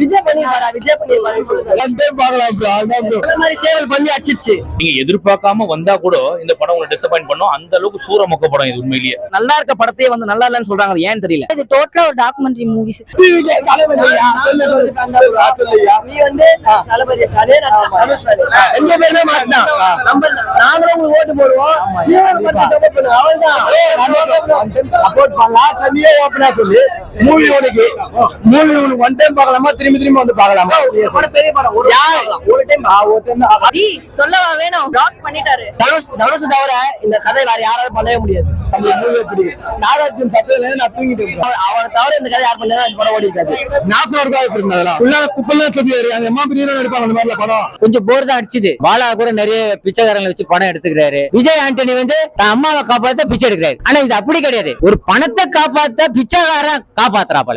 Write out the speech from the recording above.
விஜய் பண்ணிருப்பாரா விஜய் பண்ணிருப்பாரு சொல்லுங்க. பார்க்கலாம் மாதிரி சேவல் பண்ணி அடிச்சிச்சு. நீங்க எதிர்பார்க்காம வந்தா கூட இந்த படம் உங்களை டிசப்பாயிண்ட் பண்ணும். அந்த அளவுக்கு சூர மொக்க படம் இது உண்மையிலேயே. நல்லா இருக்க படத்தையே வந்து நல்லா இல்லைன்னு சொல்றாங்க ஏன் தெரியல. இது டோட்டலா ஒரு டாக்குமெண்ட்ரி மூவிஸ் நீ வந்து தளபதி. ரெண்டு பேருமே தான். உங்களுக்கு ஓட்டு போடுவோம். நீங்களும் மட்டும் சப்போர்ட் பண்ணுங்க அவர்தான் சப்போர்ட் பண்ணலாம் தனியே ஓப்பனா சொல்லி. மூவி உனக்கு. மூவி உனக்கு ஒன் டைம் பார்க்கலாமா? திரும்பி திரும்பி வந்து பார்க்கலாமா? பெரிய படம் ஒரு டைம் ஒரு டைம் சொல்லவா வேணும். பண்ணிட்டாரு. தனுஷ் தனுஷ் தவிர இந்த கதை வேற யாராலும் பண்ணவே முடியாது. மூவி பிடிக்கும் நாகார்ஜுன் சத்தியில நான் தூங்கிட்டு இருக்கேன். அவனை தவிர இந்த கதை யார் பண்ணாலும் அந்த படம் ஓடி இருக்காது நாசம் இருக்கா இப்படி இருந்ததெல்லாம் உள்ளார குப்பெல்லாம் சொல்லி அந்த எம்மா பிரியாணி நடிப்பாங்க அந்த மாதிரில படம். கொஞ்சம் போர் தான் அடிச்சுது. பாலா கூட நிறைய பிச்சைக்காரங்களை வச்சு படம் எடுத்துக்கிறாரு. விஜய் ஆண்டனி வந்து தன் அம்மாவை காப்பாத்த பிச்சை எடுக்கிறாரு. ஆனா இது அப்படி கிடையாது. ஒரு பணத்தை காப்பாத்த பிச்சைக்காரன் காப்பாத்துறாப்பல.